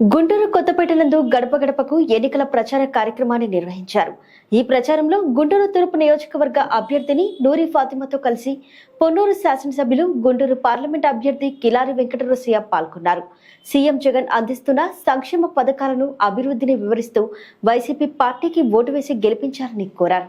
గుంటూరు కొత్తపేట నందు గడప గడపకు ఎన్నికల ప్రచార కార్యక్రమాన్ని నిర్వహించారు. ఈ ప్రచారంలో గుంటూరు తూర్పు నియోజకవర్గ అభ్యర్థిని నూరి ఫాతిమాతో కలిసి పొన్నూరు శాసనసభ్యులు గుంటూరు పార్లమెంట్ అభ్యర్థి కిలారి వెంకటరసయ్య పాల్గొన్నారు. సీఎం జగన్ అందిస్తున్న సంక్షేమ పథకాలను అభివృద్ధిని వివరిస్తూ వైసీపీ పార్టీకి ఓటు వేసి గెలిపించాలని కోరారు.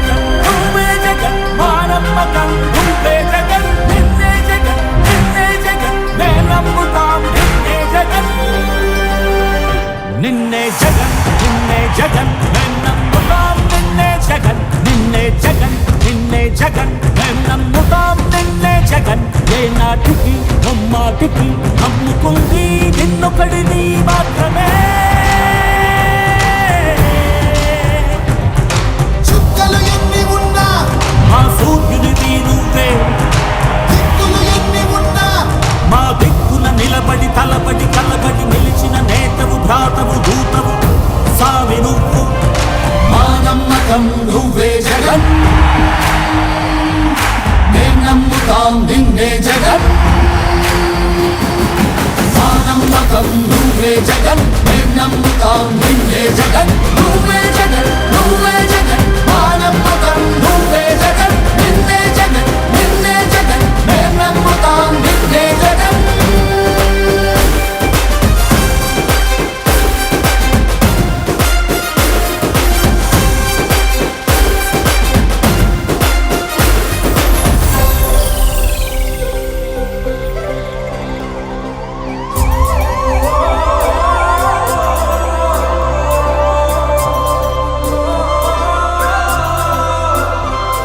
జగన్. మేం నమ్ముతాం నిన్నే జగన్. ఏ నాటికి నమ్మాటికి నమ్ముకుంది నిన్నొకడిని మాత్రమే. చుక్కలు ఎన్ని ఉన్నా మా సూర్యునిది నువ్వే దిక్కులు ఎన్ని ఉన్నా మా దిక్కున నిలబడి తలబడి కలబడి నిలిచిన నేతవు భ్రాతవు దూతవు సావి నువ్వు. మా నమ్మకం నమ్ముతాం నిన్నే జగన్. మానం మతం నువ్వే జగన్. మేం నమ్ముతాం నిన్నే జగన్. నువ్వే